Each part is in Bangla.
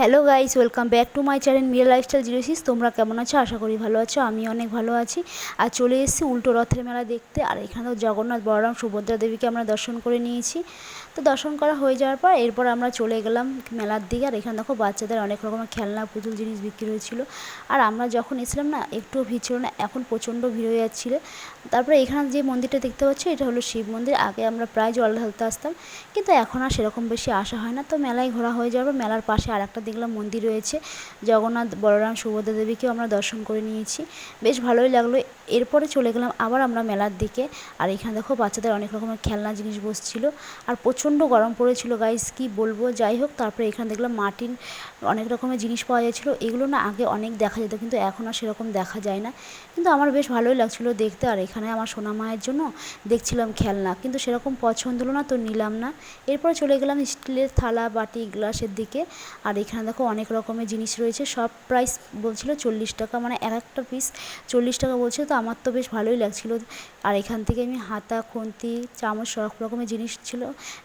Hello guys, welcome back to my channel Miya lifestyle zero six. তোমরা কেমন আছো? আশা করি ভালো আছো আমি অনেক ভালো আছি। আর চলে এসেছি উল্টো রথের মেলা দেখতে। আর এখানে তো জগন্নাথ, বলরাম, সুভদ্রা দেবীকে আমরা দর্শন করে নিয়েছি। তো দর্শন করা হয়ে যাওয়ার পর এরপর আমরা চলে গেলাম মেলার দিকে। আর এখানে দেখো বাচ্চাদের অনেক রকমের খেলনা, পুতুল জিনিস বিক্রি হয়েছিল। আর আমরা যখন এসেছিলাম না একটুও ভিড় ছিল না, এখন প্রচণ্ড ভিড় হয়ে যাচ্ছিল। তারপরে এখানে যে মন্দিরটা দেখতে পাচ্ছি, এটা হলো শিব মন্দির। আগে আমরা প্রায় জল ঢালতে আসতাম। কিন্তু এখন আর সেরকম বেশি আসা হয় না। তো মেলায় ঘোরা হয়ে যাওয়ার মেলার পাশে আর একটা দেখলাম মন্দির রয়েছে। জগন্নাথ, বলরাম, সুভদ্রা দেবীকেও আমরা দর্শন করে নিয়েছি। বেশ ভালোই লাগল। এরপরে চলে গেলাম আবার আমরা মেলার দিকে। আর এখানে দেখো বাচ্চাদের অনেক রকমের খেলনা জিনিস বসছিল। আর প্রচণ্ড গরম পড়েছিল গাইস কি বলব? যাই হোক, তারপরে এখানে দেখলাম মাটির অনেক রকমের জিনিস পাওয়া যাচ্ছিল। এগুলো না আগে অনেক দেখা যেত, কিন্তু এখন আর সেরকম দেখা যায় না। কিন্তু আমার বেশ ভালোই লাগছিল দেখতে। আর এখানে আমার সোনা মায়ের জন্য দেখছিলাম খেলনা। কিন্তু সেরকম পছন্দ হলো না, তো নিলাম না। এরপরে চলে গেলাম স্টিলের থালা, বাটি, গ্লাসের দিকে। আর এখানে দেখো অনেক রকমের জিনিস রয়েছে। সব প্রাইস বলছিল চল্লিশ টাকা মানে এক একটা পিস চল্লিশ টাকা বলছিল। তো আমার তো বেশ ভালোই লাগছিল। আর এখান থেকে আমি হাতা, খুন্তি, চামচ সব রকমের জিনিস ছিল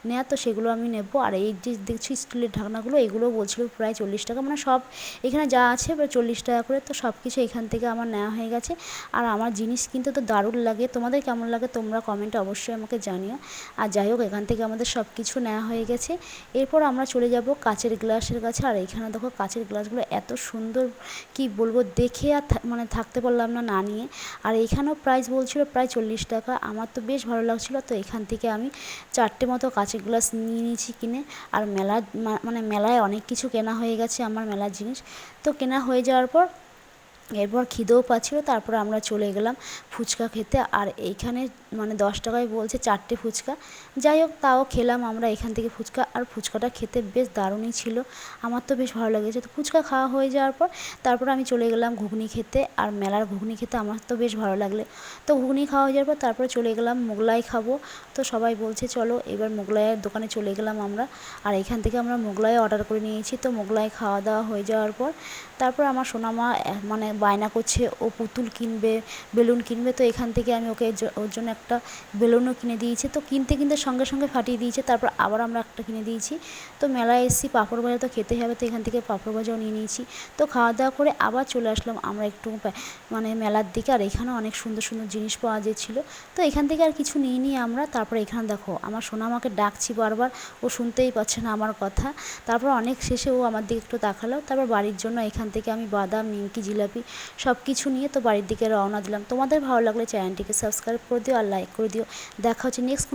নেওয়া তো সেগুলো আমি নেব। আর এই যে দেখছি স্টিলের ঢাকনাগুলো এগুলোও বলছিল প্রায় চল্লিশ টাকা। মানে সব এখানে যা আছে প্রায় চল্লিশ টাকা করে, তো সব কিছু এখান থেকে আমার নেওয়া হয়ে গেছে। আর আমার জিনিস কিনতে তো দারুণ লাগে। তোমাদের কেমন লাগে তোমরা কমেন্টে অবশ্যই আমাকে জানিও। আর যাই হোক, এখান থেকে আমাদের সব কিছু নেওয়া হয়ে গেছে। এরপর আমরা চলে যাব কাচের গ্লাসের কাছে। আর এখানে দেখো কাচের গ্লাসগুলো এত সুন্দর, কি বলব, দেখে আর মানে থাকতে পারলাম না না নিয়ে। আর এখানেও প্রাইস বলছিল প্রায় চল্লিশ টাকা। আমার তো বেশ ভালো লাগছিল, তো এখান থেকে আমি চারটে মতো কাচের গ্লাস নিয়ে নিয়েছি কিনে। আর মেলা মানে মেলায় অনেক কিছু কেনা হয়ে গেছে আমার মেলার জিনিস। তো কেনা হয়ে যাওয়ার পর এরপর খিদেও পাচ্ছিলো, তারপর আমরা চলে গেলাম ফুচকা খেতে। আর এইখানে মানে দশ টাকায় বলছে চারটে ফুচকা। যাই হোক, তাও খেলাম আমরা এখান থেকে ফুচকা। আর ফুচকাটা খেতে বেশ দারুণই ছিল। আমার তো বেশ ভালো লেগেছে। তো ফুচকা খাওয়া হয়ে যাওয়ার পর তারপর আমি চলে গেলাম ঘুগনি খেতে। আর মেলার ঘুগনি খেতে আমার তো বেশ ভালো লাগলে। তো ঘুগনি খাওয়া হয়ে যাওয়ার পর তারপরে চলে গেলাম মোগলাই খাব। তো সবাই বলছে চলো এবার মোগলাইয়ের দোকানে চলে গেলাম আমরা। আর এখান থেকে আমরা মোগলাই অর্ডার করে নিয়েছি। তো মোগলাই খাওয়া দাওয়া হয়ে যাওয়ার পর তারপর আমার সোনামা মানে বায়না করছে, ও পুতুল কিনবে, বেলুন কিনবে, তো এখান থেকে আমি ওকে ওর জন্য একটা বেলুনও কিনে দিয়েছি। তো কিনতে কিনতে সঙ্গে সঙ্গে ফাটিয়ে দিয়েছে, তারপর আবার আমরা একটা কিনে দিয়েছি। তো মেলায় এসেছি, পাঁপড় ভাজা তো খেতে হবে, তো এখান থেকে পাঁপড় ভাজাও নিয়ে নিয়েছি। তো খাওয়া দাওয়া করে আবার চলে আসলাম আমরা একটু মানে মেলার দিকে, আর এখানে অনেক সুন্দর সুন্দর জিনিস পাওয়া যাচ্ছিল। তো এখান থেকে আর কিছু নিয়ে নিই আমরা তারপর এখানে দেখো, আমার সোনা আমাকে ডাকছি বারবার, ও শুনতেই পাচ্ছে না আমার কথা। তারপর অনেক শেষে ও আমার দিকে একটু তাকালো, তারপর বাড়ির জন্য এখান থেকে আমি বাদাম, নিমকি, জিলাপি সব কিছু নিয়ে তো বাড়ির দিকে রওনা দিলাম। তোমাদের ভালো লাগলে চ্যানেলটিকে সাবস্ক্রাইব করে দিও আর লাইক করে দিও। দেখা হচ্ছে নেক্সট কোনো